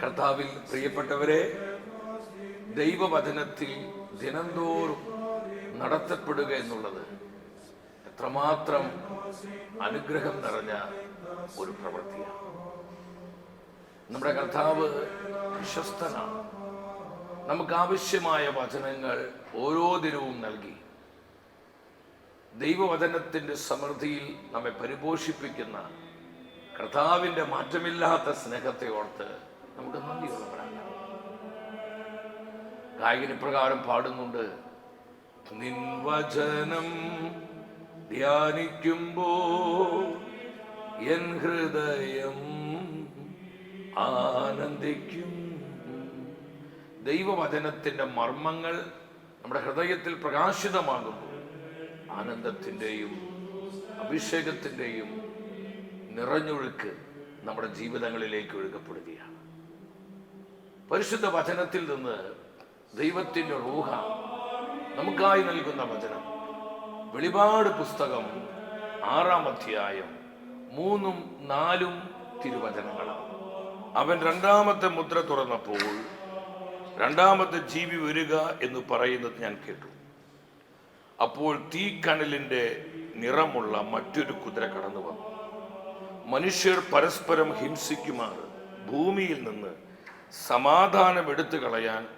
കർത്താവിൽ പ്രിയപ്പെട്ടവരെ ദൈവവചനത്തിൽ ദിനംതോറും നടത്തപ്പെടുക എന്നുള്ളത് എത്രമാത്രം അനുഗ്രഹം നിറഞ്ഞ ഒരു പ്രവൃത്തിയാണ്. നമ്മുടെ കർത്താവ് വിശ്വസ്തനാണ് നമുക്ക് ആവശ്യമായ വചനങ്ങൾ ഓരോ ദിനവും നൽകി. ദൈവവചനത്തിന്റെ സമൃദ്ധിയിൽ നമ്മെ പരിപോഷിപ്പിക്കുന്ന കർത്താവിന്റെ മാറ്റമില്ലാത്ത സ്നേഹത്തെ ഓർത്ത് നമുക്ക് നന്ദിയുള്ളവരാണ് ഗായകൻ ഇപ്രകാരം പാടുന്നുണ്ട്. നിൻവചനം ധ്യാനിക്കുമ്പോ എൻ ഹൃദയം ആനന്ദിക്കും. ദൈവവചനത്തിന്റെ മർമ്മങ്ങൾ നമ്മുടെ ഹൃദയത്തിൽ പ്രകാശിതമാകുമ്പോൾ ആനന്ദത്തിന്റെയും അഭിഷേകത്തിന്റെയും നിറഞ്ഞൊഴുക്ക് നമ്മുടെ ജീവിതങ്ങളിലേക്ക് ഒഴുകപ്പെടുകയാണ്. പരിശുദ്ധ വചനത്തിൽ നിന്ന് ദൈവത്തിന്റെ റൂഹ നമുക്കായി നൽകുന്ന വചനം. വെളിപാട് പുസ്തകം ആറാം അധ്യായം മൂന്നും നാലും തിരുവചനങ്ങളാണ്. അവൻ രണ്ടാമത്തെ മുദ്ര തുറന്നപ്പോൾ രണ്ടാമത്തെ ജീവി വരിക എന്ന് പറയുന്നത് ഞാൻ കേട്ടു. അപ്പോൾ തീക്കനലിന്റെ നിറമുള്ള മറ്റൊരു കുതിര കടന്നു വന്നു. മനുഷ്യർ പരസ്പരം ഹിംസിക്കുമാർ ഭൂമിയിൽ നിന്ന് സമാധാനം എടുത്തു കളയാൻ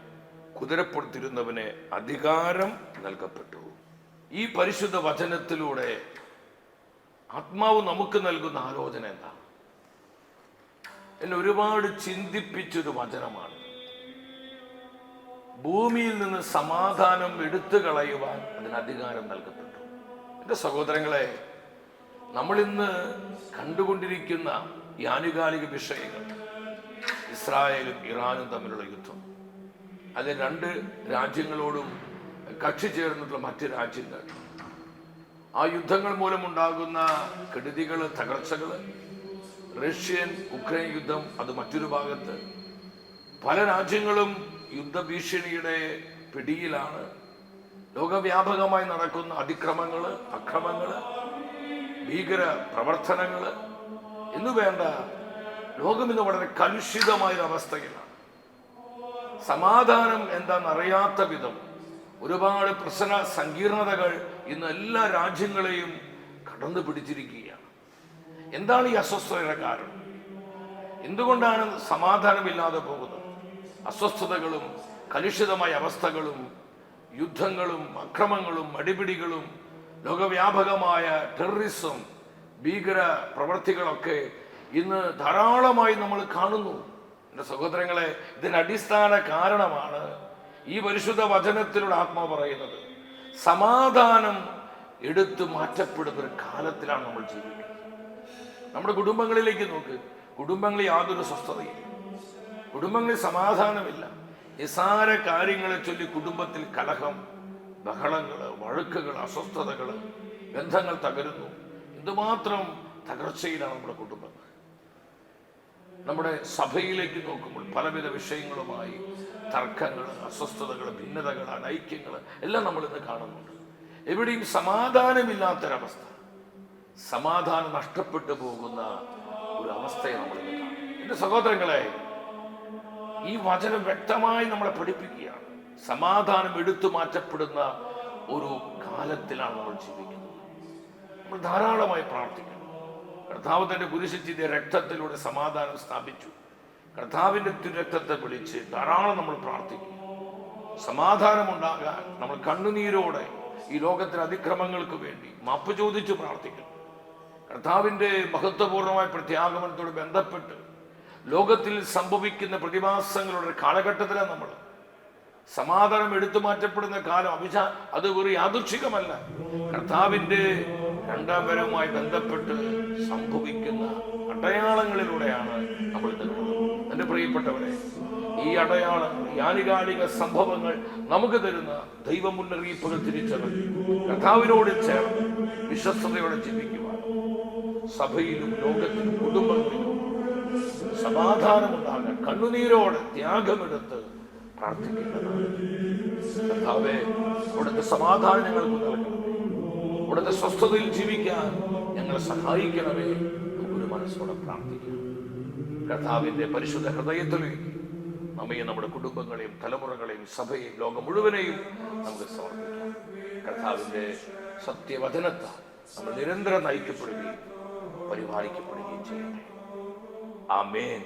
കുതിരപ്പെടുത്തിരുന്നവന് അധികാരം നൽകപ്പെട്ടു. ഈ പരിശുദ്ധ വചനത്തിലൂടെ ആത്മാവ് നമുക്ക് നൽകുന്ന ആലോചന എന്താ? എന്നെ ഒരുപാട് ചിന്തിപ്പിച്ചൊരു വചനമാണ്. ഭൂമിയിൽ നിന്ന് സമാധാനം എടുത്തു കളയുവാൻ അതിന് അധികാരം നൽകപ്പെട്ടു. എന്റെ സഹോദരങ്ങളെ നമ്മളിന്ന് കണ്ടുകൊണ്ടിരിക്കുന്ന ഈ ആനുകാലിക വിഷയങ്ങൾ ഇസ്രായേലും ഇറാനും തമ്മിലുള്ള യുദ്ധം. അതിൽ രണ്ട് രാജ്യങ്ങളോടും കക്ഷി ചേർന്നിട്ടുള്ള മറ്റ് രാജ്യങ്ങൾ. ആ യുദ്ധങ്ങൾ മൂലമുണ്ടാകുന്ന കെടുതികൾ തകർച്ചകൾ റഷ്യൻ ഉക്രൈൻ യുദ്ധം അത് മറ്റൊരു ഭാഗത്ത്. പല രാജ്യങ്ങളും യുദ്ധഭീഷണിയുടെ പിടിയിലാണ്. ലോകവ്യാപകമായി നടക്കുന്ന അതിക്രമങ്ങൾ അക്രമങ്ങൾ ഭീകര പ്രവർത്തനങ്ങൾ എന്നു വേണ്ട ലോകം ഇന്ന് വളരെ കലുഷിതമായ ഒരു അവസ്ഥയിലാണ് സമാധാനം എന്താണെന്നറിയാത്ത വിധം ഒരുപാട് പ്രശ്ന സങ്കീർണതകൾ ഇന്ന് എല്ലാ രാജ്യങ്ങളെയും കടന്നു പിടിച്ചിരിക്കുകയാണ്. എന്താണ് ഈ അസ്വസ്ഥതയുടെ കാരണം? എന്തുകൊണ്ടാണ് സമാധാനമില്ലാതെ പോകുന്നത്? അസ്വസ്ഥതകളും കലുഷിതമായ അവസ്ഥകളും യുദ്ധങ്ങളും അക്രമങ്ങളും അടിപിടികളും ലോകവ്യാപകമായ ടെററിസം ഭീകര പ്രവർത്തികളൊക്കെ ഇന്ന് ധാരാളമായി നമ്മൾ കാണുന്നു. എന്റെ സഹോദരങ്ങളെ ഇതിന് അടിസ്ഥാന കാരണമാണ് ഈ പരിശുദ്ധ വചനത്തിലൂടെ ആത്മാ പറയുന്നത്. സമാധാനം എടുത്തു മാറ്റപ്പെടുന്ന ഒരു കാലത്തിലാണ് നമ്മൾ ജീവിക്കുന്നത്. നമ്മുടെ കുടുംബങ്ങളിലേക്ക് നോക്ക്. കുടുംബങ്ങളിൽ യാതൊരു സ്വസ്ഥതയില്ല. കുടുംബങ്ങളിൽ സമാധാനമില്ല. നിസാര കാര്യങ്ങളെ ചൊല്ലി കുടുംബത്തിൽ കലഹം ബഹളങ്ങൾ വഴക്കുകൾ അസ്വസ്ഥതകൾ ബന്ധങ്ങൾ തകരുന്നു. എന്തുമാത്രം തകർച്ചയിലാണ് നമ്മുടെ കുടുംബങ്ങൾ നമ്മുടെ സഭയിലേക്ക് നോക്കുമ്പോൾ പലവിധ വിഷയങ്ങളുമായി തർക്കങ്ങൾ അസ്വസ്ഥതകൾ ഭിന്നതകൾ അനൈക്യങ്ങൾ എല്ലാം നമ്മൾ ഇന്ന് കാണുന്നുണ്ട്. എവിടെയും സമാധാനമില്ലാത്തൊരവസ്ഥ സമാധാനം നഷ്ടപ്പെട്ടു പോകുന്ന ഒരു അവസ്ഥയെ നമ്മൾ ഇന്ന് കാണും. എന്റെ സഹോദരങ്ങളെ ഈ വചനം വ്യക്തമായി നമ്മളെ പഠിപ്പിക്കുകയാണ്. സമാധാനം എടുത്തു മാറ്റപ്പെടുന്ന ഒരു കാലത്തിലാണ് നമ്മൾ ജീവിക്കുന്നത്. നമ്മൾ ധാരാളമായി പ്രാർത്ഥിക്കണം. കർത്താവ് തന്റെ കുരിശിന്റെ രക്തത്തിലൂടെ സമാധാനം സ്ഥാപിച്ചു. കർത്താവിന്റെ രക്തത്തെ വിളിച്ച് ധാരാളം നമ്മൾ പ്രാർത്ഥിക്കും. സമാധാനമുണ്ടാകാൻ നമ്മൾ കണ്ണുനീരോടെ ഈ ലോകത്തിലെ അതിക്രമങ്ങൾക്ക് വേണ്ടി മാപ്പ് ചോദിച്ച് പ്രാർത്ഥിക്കണം കർത്താവിന്റെ മഹത്വപൂർണമായ പ്രത്യാഗമനത്തോട് ബന്ധപ്പെട്ട് ലോകത്തിൽ സംഭവിക്കുന്ന പ്രതിഭാസങ്ങളുടെ കാലഘട്ടത്തിലാണ് നമ്മൾ. സമാധാനം എടുത്തു മാറ്റപ്പെടുന്ന കാലം അഭിജാ അത് ഒരു യാദൃച്ഛികമല്ല കർത്താവിന്റെ രണ്ടാം വരവുമായി ബന്ധപ്പെട്ട് സംഭവിക്കുന്ന അടയാളങ്ങളിലൂടെയാണ് നമ്മൾ തരുന്നത് എന്റെ പ്രിയപ്പെട്ടവരെ ഈ അടയാളങ്ങൾ ഈ ആനുകാലിക സംഭവങ്ങൾ നമുക്ക് തരുന്ന ദൈവ മുന്നറിയിപ്പുകൾ തിരിച്ചറിഞ്ഞ് കഥാവിനോട് ചേർന്ന് വിശ്വസ്തയോടെ ജീവിക്കുവാൻ സഭയിലും ലോകത്തിലും കുടുംബങ്ങളിലും സമാധാനമുണ്ടാകാൻ കണ്ണുനീരോടെ ത്യാഗമെടുത്ത് പ്രാർത്ഥിക്കേണ്ടതാണ്. കർത്താവെ അവിടുത്തെ സമാധാനം ഞങ്ങൾക്ക് നൽകണമേ. അവിടുത്തെ സ്വസ്ഥതയിൽ ജീവിക്കാൻ ഞങ്ങളെ സഹായിക്കണമേ ഒരു മനസ്സോടെ പ്രാർത്ഥിക്കാം കർത്താവിന്റെ പരിശുദ്ധ ഹൃദയത്തിലേക്ക് നമ്മയും നമ്മുടെ കുടുംബങ്ങളെയും തലമുറകളെയും സഭയെയും ലോകം മുഴുവനെയും നമുക്ക് സമർപ്പിക്കാം. കർത്താവിന്റെ സത്യവചനത്താൽ നമ്മൾ നിരന്തരം നയിക്കപ്പെടുകയും പരിപാലിക്കപ്പെടുകയും ചെയ്യട്ടെ. ആമേൻ.